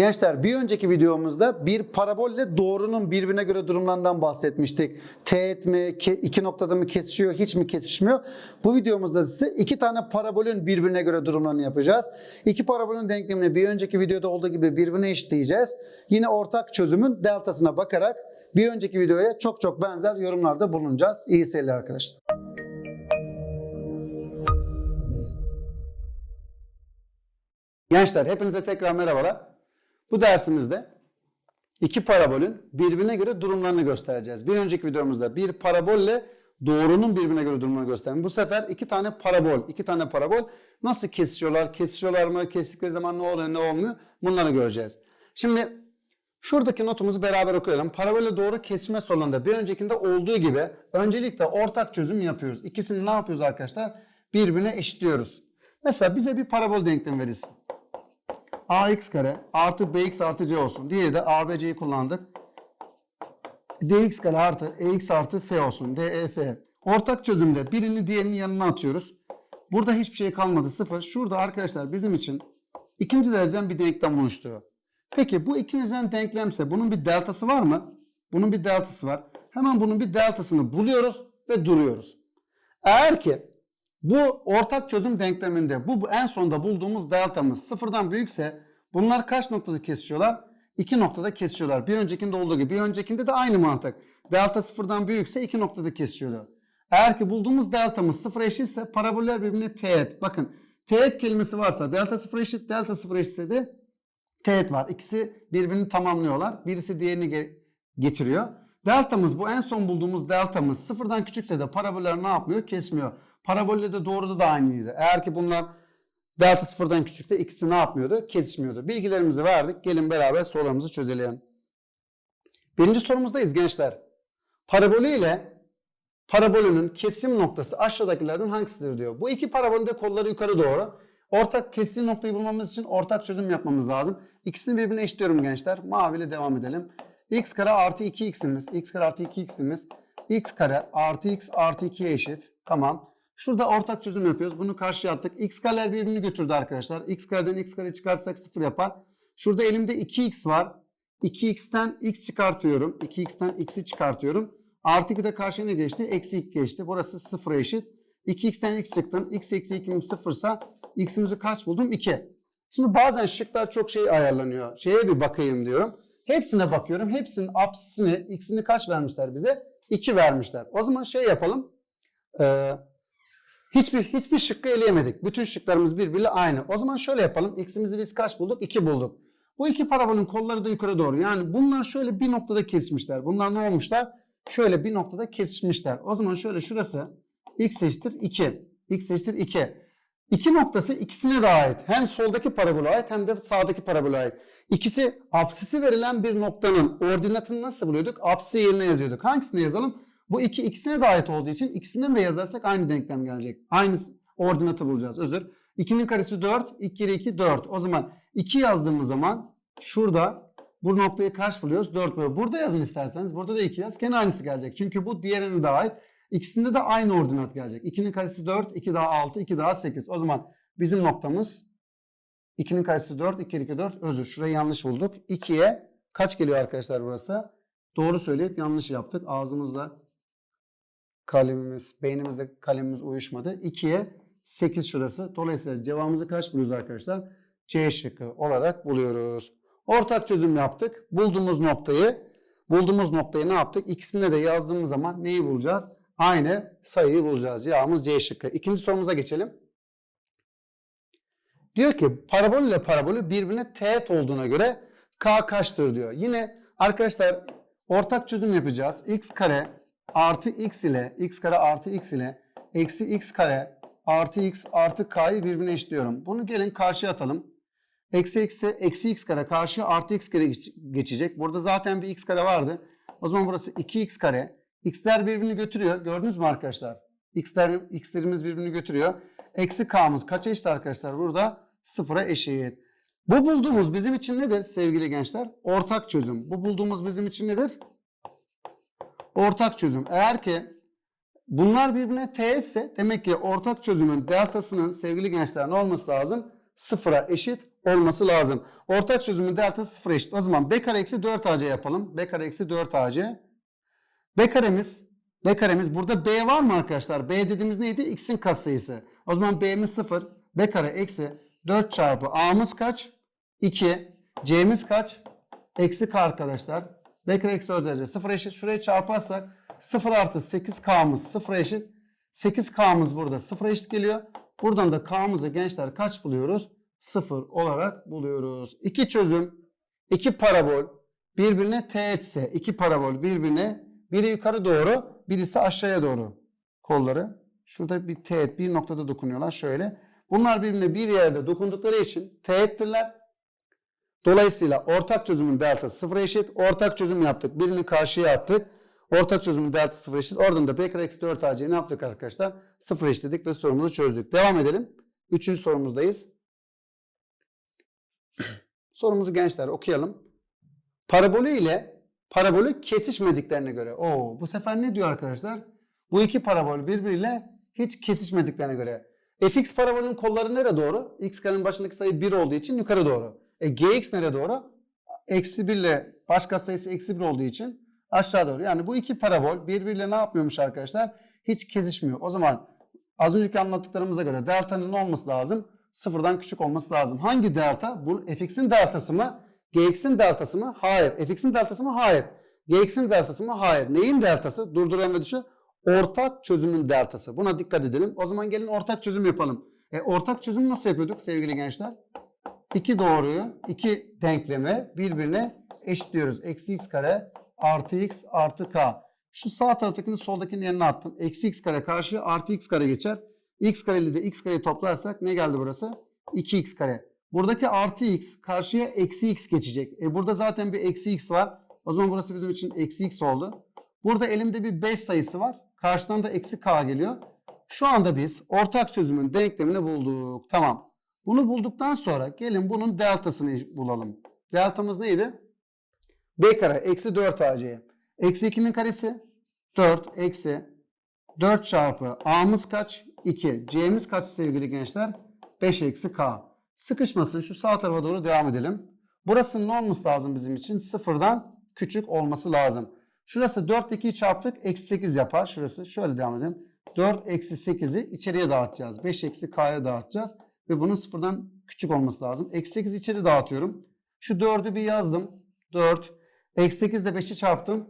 Gençler bir önceki videomuzda bir parabolle doğrunun birbirine göre durumlarından bahsetmiştik. Teğet mi, iki noktada mı kesişiyor, hiç mi kesişmiyor? Bu videomuzda size iki tane parabolün birbirine göre durumlarını yapacağız. İki parabolün denklemini bir önceki videoda olduğu gibi birbirine eşitleyeceğiz. Yine ortak çözümün deltasına bakarak bir önceki videoya çok çok benzer yorumlarda bulunacağız. İyi seyirler arkadaşlar. Gençler hepinize tekrar merhabalar. Bu dersimizde iki parabolün birbirine göre durumlarını göstereceğiz. Bir önceki videomuzda bir parabolle doğrunun birbirine göre durumlarını gösterdim. Bu sefer iki tane parabol, iki tane parabol nasıl kesişiyorlar, kesişiyorlar mı, kestikleri zaman ne oluyor, ne olmuyor bunları göreceğiz. Şimdi şuradaki notumuzu beraber okuyalım. Parabolle doğru kesme sorununda bir öncekinde olduğu gibi öncelikle ortak çözüm yapıyoruz. İkisini ne yapıyoruz arkadaşlar? Birbirine eşitliyoruz. Mesela bize bir parabol denklemi verilsin ax kare artı bx artı c olsun. Diğeri de abc'yi kullandık. dx kare artı ex artı f olsun. def. Ortak çözümde birini diğerinin yanına atıyoruz. Burada hiçbir şey kalmadı. Sıfır. Şurada arkadaşlar bizim için ikinci dereceden bir denklem oluşturuyor. Peki bu ikinci dereceden denklemse bunun bir deltası var mı? Bunun bir deltası var. Hemen bunun bir deltasını buluyoruz ve duruyoruz. Eğer ki bu ortak çözüm denkleminde bu, en sonda bulduğumuz deltamız sıfırdan büyükse bunlar kaç noktada kesişiyorlar? İki noktada kesişiyorlar. Bir öncekinde olduğu gibi. Bir öncekinde de aynı mantık. Delta sıfırdan büyükse iki noktada kesişiyorlar. Eğer ki bulduğumuz deltamız sıfıra eşitse paraboller birbirine teğet. Bakın teğet kelimesi varsa delta sıfıra eşit, delta sıfıra eşitse de teğet var. İkisi birbirini tamamlıyorlar. Birisi diğerini ge- getiriyor. Deltamız bu en son bulduğumuz deltamız sıfırdan küçükse de paraboller ne yapmıyor? Kesmiyor. Parabolle de doğruda da aynıydı. Eğer ki bunlar delta sıfırdan küçükse ikisi ne yapmıyordu? Kesişmiyordu. Bilgilerimizi verdik. Gelin beraber sorularımızı çözelim. Birinci sorumuzdayız gençler. Parabolü ile parabolünün kesim noktası aşağıdakilerden hangisidir diyor. Bu iki parabolün de kolları yukarı doğru. Ortak kesim noktayı bulmamız için ortak çözüm yapmamız lazım. İkisini birbirine eşitliyorum gençler. Mavi ile devam edelim. x kare artı 2x'imiz. x kare artı 2x'imiz. x kare artı x artı 2'ye eşit. Tamam. Şurada ortak çözüm yapıyoruz. Bunu karşıya attık. x kareler birbirini götürdü arkadaşlar. x kareden x kare çıkarsak 0 yapar. Şurada elimde 2x var. 2x'ten x çıkartıyorum. 2x'ten x'i çıkartıyorum. Artı 2 de karşıya ne geçti? Eksi 2 geçti. Burası 0'a eşit. 2x'ten x çıktım. x eksi 2'miz 0 ise x'imizi kaç buldum? 2. Şimdi bazen şıklar çok şey ayarlanıyor. Şeye bir bakayım diyorum. Hepsine bakıyorum. Hepsinin apsisini, x'ini kaç vermişler bize? 2 vermişler. O zaman şey yapalım. Ee, hiçbir hiçbir şıkkı eleyemedik. Bütün şıklarımız birbiriyle aynı. O zaman şöyle yapalım. X'imizi biz kaç bulduk? 2 bulduk. Bu iki parabolün kolları da yukarı doğru. Yani bunlar şöyle bir noktada kesişmişler. Bunlar ne olmuşlar? Şöyle bir noktada kesişmişler. O zaman şöyle şurası x eşittir 2. x eşittir 2. İki noktası ikisine de ait. Hem soldaki parabola ait hem de sağdaki parabola ait. İkisi apsisi verilen bir noktanın ordinatını nasıl buluyorduk? Apsisi yerine yazıyorduk. Hangisine yazalım? Bu iki ikisine de ait olduğu için ikisinden de yazarsak aynı denklem gelecek. Aynı ordinatı bulacağız. Özür. 2'nin karesi 4. 2 kere 2 4. O zaman 2 yazdığımız zaman şurada bu noktayı kaç buluyoruz? 4 buluyoruz. Burada yazın isterseniz. Burada da 2 yaz. Gene aynısı gelecek. Çünkü bu diğerine de ait. İkisinde de aynı ordinat gelecek. 2'nin karesi 4, 2 daha 6, 2 daha 8. O zaman bizim noktamız 2'nin karesi 4, 2 kere 2 4. Özür. Şurayı yanlış bulduk. 2'ye kaç geliyor arkadaşlar burası? Doğru söyleyip yanlış yaptık. Ağzımızla kalemimiz, beynimizde kalemimiz uyuşmadı. 2'ye 8 şurası. Dolayısıyla cevabımızı kaç buluyoruz arkadaşlar? C şıkkı olarak buluyoruz. Ortak çözüm yaptık. Bulduğumuz noktayı bulduğumuz noktayı ne yaptık? İkisinde de yazdığımız zaman neyi bulacağız? Aynı sayıyı bulacağız. Cevabımız C şıkkı. İkinci sorumuza geçelim. Diyor ki parabol ile parabolü birbirine teğet olduğuna göre K kaçtır diyor. Yine arkadaşlar ortak çözüm yapacağız. X kare artı x ile x kare artı x ile eksi x kare artı x artı k'yı birbirine eşitliyorum. Bunu gelin karşıya atalım. Eksi eksi eksi x kare karşıya artı x kare geç- geçecek. Burada zaten bir x kare vardı. O zaman burası 2x kare. X'ler birbirini götürüyor. Gördünüz mü arkadaşlar? X'ler, x'lerimiz birbirini götürüyor. Eksi k'mız kaça eşit arkadaşlar? Burada sıfıra eşit. Bu bulduğumuz bizim için nedir sevgili gençler? Ortak çözüm. Bu bulduğumuz bizim için nedir? Ortak çözüm. Eğer ki bunlar birbirine teğetse demek ki ortak çözümün deltasının sevgili gençler ne olması lazım? Sıfıra eşit olması lazım. Ortak çözümün deltası sıfır eşit. O zaman b kare eksi 4ac yapalım. b kare eksi 4ac. b karemiz b karemiz burada b var mı arkadaşlar? b dediğimiz neydi? x'in katsayısı. O zaman b'miz 0. b kare eksi 4 çarpı a'mız kaç? 2. c'miz kaç? Eksi k arkadaşlar. B kare eksi 4 derece 0 eşit. Şuraya çarparsak 0 artı 8k'mız 0 eşit. 8k'mız burada 0 eşit geliyor. Buradan da k'mızı gençler kaç buluyoruz? 0 olarak buluyoruz. İki çözüm, iki parabol birbirine teğetse, iki parabol birbirine biri yukarı doğru, birisi aşağıya doğru kolları. Şurada bir teğet bir noktada dokunuyorlar şöyle. Bunlar birbirine bir yerde dokundukları için teğettirler. Dolayısıyla ortak çözümün deltası sıfıra eşit. Ortak çözüm yaptık. Birini karşıya attık. Ortak çözümün deltası sıfır eşit. Oradan da b kare eksi 4 ac ne yaptık arkadaşlar? Sıfır eşitledik ve sorumuzu çözdük. Devam edelim. Üçüncü sorumuzdayız. Sorumuzu gençler okuyalım. Parabolü ile parabolü kesişmediklerine göre. Oo, bu sefer ne diyor arkadaşlar? Bu iki parabol birbiriyle hiç kesişmediklerine göre. fx parabolün kolları nereye doğru? x karenin başındaki sayı 1 olduğu için yukarı doğru. E gx nereye doğru? Eksi 1 ile başka sayısı eksi 1 olduğu için aşağı doğru. Yani bu iki parabol birbiriyle ne yapmıyormuş arkadaşlar? Hiç kesişmiyor. O zaman az önceki anlattıklarımıza göre delta'nın ne olması lazım? Sıfırdan küçük olması lazım. Hangi delta? Bu fx'in deltası mı? gx'in deltası mı? Hayır. fx'in deltası mı? Hayır. gx'in deltası mı? Hayır. Neyin deltası? Durduran ve düşün. Ortak çözümün deltası. Buna dikkat edelim. O zaman gelin ortak çözüm yapalım. E, ortak çözüm nasıl yapıyorduk sevgili gençler? İki doğruyu, iki denklemi birbirine eşitliyoruz. Eksi x kare artı x artı k. Şu sağ taraftakini soldakinin yerine attım. Eksi x kare karşıya artı x kare geçer. x kare ile de x kareyi toplarsak ne geldi burası? 2x kare. Buradaki artı x karşıya eksi x geçecek. E burada zaten bir eksi x var. O zaman burası bizim için eksi x oldu. Burada elimde bir 5 sayısı var. Karşıdan da eksi k geliyor. Şu anda biz ortak çözümün denklemini bulduk. Tamam. Bunu bulduktan sonra gelin bunun deltasını bulalım. Deltamız neydi? b kare eksi 4 ac. Eksi 2'nin karesi 4 eksi 4 çarpı a'mız kaç? 2. c'miz kaç sevgili gençler? 5 eksi k. Sıkışmasın şu sağ tarafa doğru devam edelim. Burasının ne olması lazım bizim için? Sıfırdan küçük olması lazım. Şurası 4 2'yi çarptık. Eksi 8 yapar. Şurası şöyle devam edelim. 4 eksi 8'i içeriye dağıtacağız. 5 eksi k'ya dağıtacağız. Ve bunun sıfırdan küçük olması lazım. Eksi 8 içeri dağıtıyorum. Şu 4'ü bir yazdım. 4. Eksi 8 ile 5'i çarptım.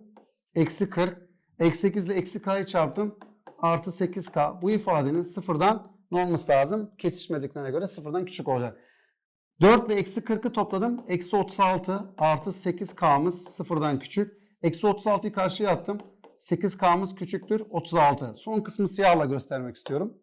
Eksi 40. Eksi 8 ile eksi k'yı çarptım. Artı 8k. Bu ifadenin sıfırdan ne olması lazım? Kesişmediklerine göre sıfırdan küçük olacak. 4 ile eksi 40'ı topladım. Eksi 36 artı 8k'mız sıfırdan küçük. Eksi 36'yı karşıya attım. 8k'mız küçüktür 36. Son kısmı siyahla göstermek istiyorum.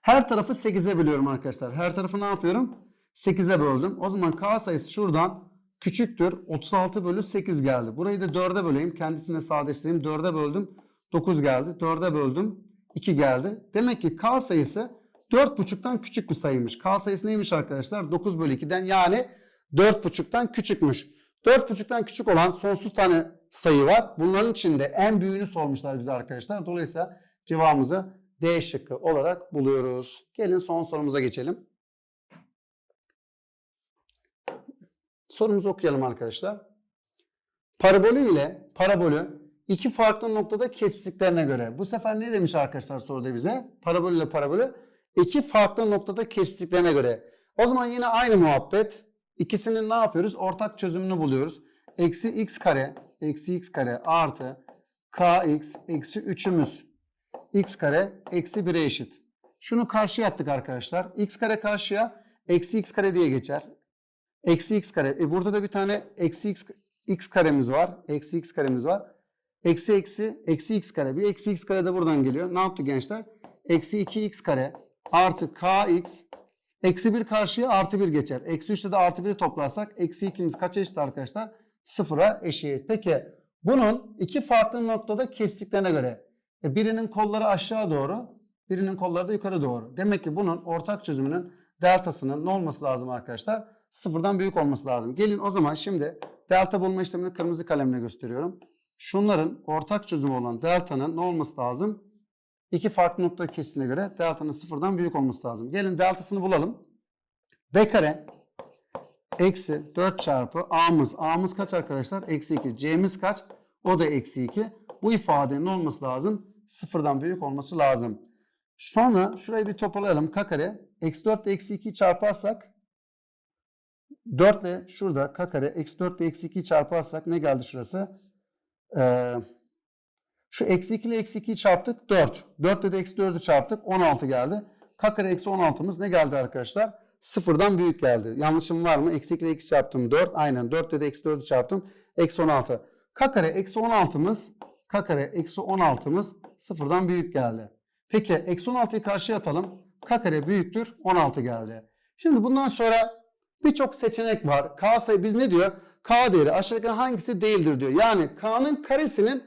Her tarafı 8'e bölüyorum arkadaşlar. Her tarafı ne yapıyorum? 8'e böldüm. O zaman k sayısı şuradan küçüktür. 36 bölü 8 geldi. Burayı da 4'e böleyim. Kendisine sadeleştireyim. 4'e böldüm. 9 geldi. 4'e böldüm. 2 geldi. Demek ki k sayısı 4,5'tan küçük bir sayıymış. K sayısı neymiş arkadaşlar? 9 bölü 2'den yani 4,5'tan küçükmüş. 4,5'tan küçük olan sonsuz tane sayı var. Bunların içinde en büyüğünü sormuşlar bize arkadaşlar. Dolayısıyla cevabımızı D şıkkı olarak buluyoruz. Gelin son sorumuza geçelim. Sorumuzu okuyalım arkadaşlar. Parabolü ile parabolü iki farklı noktada kestiklerine göre. Bu sefer ne demiş arkadaşlar soruda bize? Parabolü ile parabolü iki farklı noktada kestiklerine göre. O zaman yine aynı muhabbet. İkisinin ne yapıyoruz? Ortak çözümünü buluyoruz. Eksi x kare, eksi x kare artı kx eksi 3'ümüz x kare eksi 1'e eşit. Şunu karşıya attık arkadaşlar. x kare karşıya eksi x kare diye geçer. Eksi x kare. E burada da bir tane eksi x, x karemiz var. Eksi x karemiz var. Eksi eksi eksi x kare. Bir eksi x kare de buradan geliyor. Ne yaptı gençler? Eksi 2x kare artı kx eksi 1 karşıya artı 1 geçer. Eksi 3'te de artı 1'i toplarsak eksi 2'miz kaça eşit arkadaşlar? Sıfıra eşit. Peki bunun iki farklı noktada kestiklerine göre e, birinin kolları aşağı doğru birinin kolları da yukarı doğru. Demek ki bunun ortak çözümünün deltasının ne olması lazım arkadaşlar? Sıfırdan büyük olması lazım. Gelin o zaman şimdi delta bulma işlemini kırmızı kalemle gösteriyorum. Şunların ortak çözümü olan delta'nın ne olması lazım? İki farklı nokta kesine göre delta'nın sıfırdan büyük olması lazım. Gelin deltasını bulalım. B kare Eksi 4 çarpı A'mız. A'mız kaç arkadaşlar? Eksi 2. C'miz kaç? O da eksi 2. Bu ifadenin olması lazım. Sıfırdan büyük olması lazım. Sonra şurayı bir toparlayalım. K kare. Eksi 4 ile eksi 2'yi çarparsak 4 ile şurada k kare eksi 4 ile eksi 2'yi çarparsak ne geldi şurası? Ee, şu eksi 2 ile eksi 2'yi çarptık 4. 4 ile de eksi 4'ü çarptık 16 geldi. K kare eksi 16'mız ne geldi arkadaşlar? Sıfırdan büyük geldi. Yanlışım var mı? Eksi 2 ile 2 çarptım 4. Aynen 4 ile de eksi 4'ü çarptım. Eksi 16. K kare eksi 16'mız K kare eksi 16'mız sıfırdan büyük geldi. Peki eksi 16'yı karşıya atalım. K kare büyüktür 16 geldi. Şimdi bundan sonra birçok seçenek var. K sayı biz ne diyor? K değeri aşağıdaki hangisi değildir diyor. Yani K'nın karesinin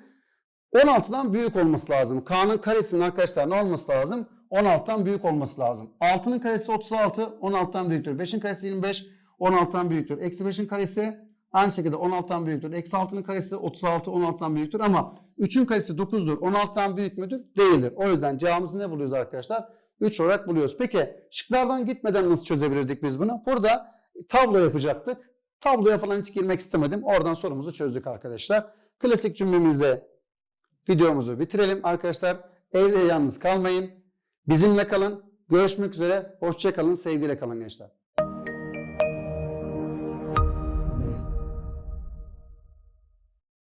16'dan büyük olması lazım. K'nın karesinin arkadaşlar ne olması lazım? 16'dan büyük olması lazım. 6'nın karesi 36, 16'dan büyüktür. 5'in karesi 25, 16'dan büyüktür. Eksi 5'in karesi aynı şekilde 16'dan büyüktür. Eksi 6'nın karesi 36, 16'dan büyüktür. Ama 3'ün karesi 9'dur. 16'dan büyük müdür? Değildir. O yüzden cevabımızı ne buluyoruz arkadaşlar? 3 olarak buluyoruz. Peki şıklardan gitmeden nasıl çözebilirdik biz bunu? Burada tablo yapacaktık. Tabloya falan hiç girmek istemedim. Oradan sorumuzu çözdük arkadaşlar. Klasik cümlemizle videomuzu bitirelim arkadaşlar. Evde yalnız kalmayın. Bizimle kalın. Görüşmek üzere. Hoşça kalın. Sevgiyle kalın gençler.